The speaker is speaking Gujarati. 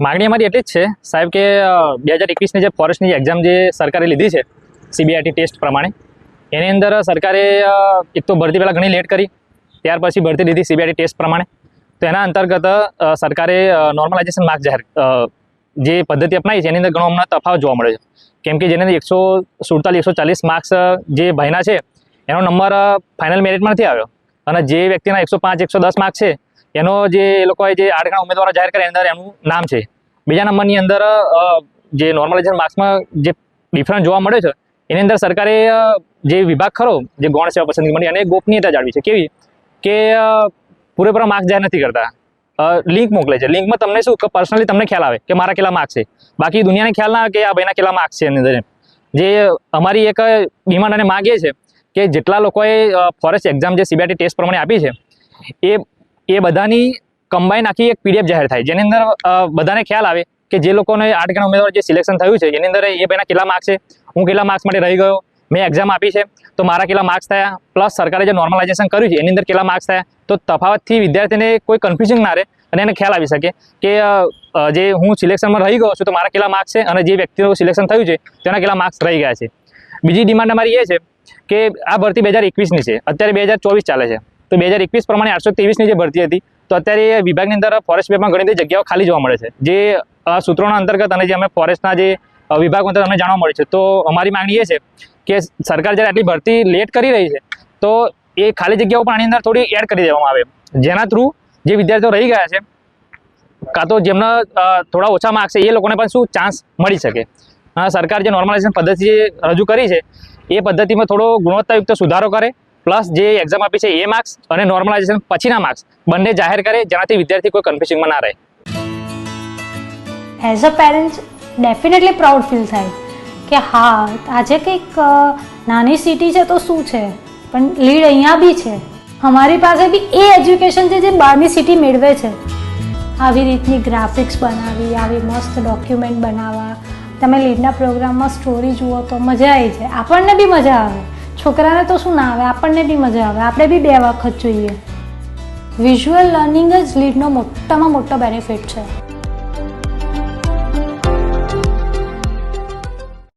માગણી અમારી એટલી જ છે, સાહેબ, કે બે હજાર એકવીસની જે ફોરેસ્ટની એક્ઝામ જે સરકારે લીધી છે સીબીઆઈટી ટેસ્ટ પ્રમાણે, એની અંદર સરકારે એક તો ભરતી પહેલાં ઘણી લેટ કરી, ત્યાર પછી ભરતી લીધી સીબીઆઈટી ટેસ્ટ પ્રમાણે, તો એના અંતર્ગત સરકારે નોર્મલાઇઝેશન માર્ક જાહેર જે પદ્ધતિ અપનાવી છે, એની અંદર ઘણો હમણાં તફાવત જોવા મળે છે. કેમ કે જેને એકસો સુડતાલીસ, એકસો ચાલીસ માર્ક્સ જે ભાઈના છે, એનો નંબર ફાઇનલ મેરિટમાં નથી આવ્યો. અને જે વ્યક્તિના એકસો પાંચ, એકસો દસ માર્ક છે એનો જે એ લોકોએ જે આઠ ઉમેદવારો જાહેર કર્યા અંદર એનું નામ છે. બીજા નંબરની અંદર જે નોર્મલાઇઝેશન માર્ક્સમાં જે ડિફરન્સ જોવા મળે છે, એની અંદર સરકારે જે વિભાગ ખરો, જે ગૌણ સેવા પસંદગી મળી અને ગોપનીયતા જાળવી છે. કેવી? કે પૂરેપૂરા માર્ક્સ જાહેર નથી કરતા. લિંક મોકલે છે. લિંકમાં તમને શું કે પર્સનલી તમને ખ્યાલ આવે કે મારા કેટલા માર્ક્સ છે. બાકી દુનિયાને ખ્યાલ ના આવે કે આ ભાઈના કેટલા માર્ક્સ છે એની અંદર જે અમારી એક ડિમાન્ડ અને માગ એ છે કે જેટલા લોકોએ ફોરેસ્ટ એક્ઝામ જે સીબીઆઈટી ટેસ્ટ પ્રમાણે આપી છે, એ એ બધાની કમ્બાઈન આખી એક પીડીએફ જાહેર થાય. જેની અંદર બધાને ખ્યાલ આવે કે જે લોકોને આઠ ગણા ઉમેદવાર જે સિલેક્શન થયું છે એની અંદર એ ભાઈના કેટલા માર્ક્સ છે, હું કેટલા માર્ક્સ માટે રહી ગયો, મેં એક્ઝામ આપી છે, તો મારા કેટલા માર્ક્સ થયા પ્લસ સરકારે જે નોર્મલાઇઝેશન કર્યું છે, એની અંદર કેટલા માર્ક્સ થયા, તો તફાવતથી વિદ્યાર્થીને કોઈ કન્ફ્યુઝન ના રહે અને એને ખ્યાલ આવી શકે કે જે હું સિલેક્શનમાં રહી ગયો છું, તો મારા કેટલા માર્ક્સ છે અને જે વ્યક્તિનું સિલેક્શન થયું છે, તેના કેટલા માર્ક્સ રહી ગયા છે. બીજી ડિમાન્ડ અમારી એ છે કે આ ભરતી બે હજાર એકવીસની છે. અત્યારે બે હજાર ચોવીસ ચાલે છે. તો બે હજાર એકવીસ પ્રમાણે આઠસો ની જે ભરતી હતી, તો અત્યારે વિભાગની અંદર ફોરેસ્ટ વિભાગમાં ઘણી બધી જગ્યાઓ ખાલી જોવા મળે છે. જે સૂત્રોના અંતર્ગત અને જે અમે ફોરેસ્ટના જે વિભાગ અંતર્ગત અમને જાણવા મળે છે. તો અમારી માંગણી એ છે કે સરકાર જ્યારે આટલી ભરતી લેટ કરી રહી છે, તો એ ખાલી જગ્યાઓ પણ આની અંદર થોડી એડ કરી દેવામાં આવે. જેના થ્રુ જે વિદ્યાર્થીઓ રહી ગયા છે, કાં તો જેમના થોડા ઓછા માર્ક્સ છે, એ લોકોને પણ શું ચાન્સ મળી શકે. સરકાર જે નોર્મલાઇઝેશન પદ્ધતિ રજૂ કરી છે, એ પદ્ધતિમાં થોડો ગુણવત્તાયુક્ત સુધારો કરે પ્લસ જે એક્ઝામ આપી છે એ માર્ક્સ અને નોર્મલાઇઝેશન પછીના માર્ક્સ બંને જાહેર કરે જેનાથી વિદ્યાર્થી કોઈ કન્ફ્યુઝનમાં ના રહે. As a parents definitely proud feel થાય કે હા, આજે કંઈક નાની સિટી છે તો શું છે? પણ લીડ અહીંયા બી છે. અમારી પાસે બી એ એજ્યુકેશન છે જે બહારની સિટી મેળવે છે. આવી રીતની ગ્રાફિક્સ બનાવી, આવી મસ્ત ડોક્યુમેન્ટ બનાવવા. તમે લીડના પ્રોગ્રામમાં સ્ટોરી જુઓ તો મજા આવી જાય. આપણને બી મજા આવે. છોકરાને તો શું ના આવે? આપણને બી મજા આવે. આપણે બી બે વખત જોઈએ. વિઝ્યુઅલ લર્નિંગ જ લીડનો મોટામાં મોટો બેનિફિટ છે.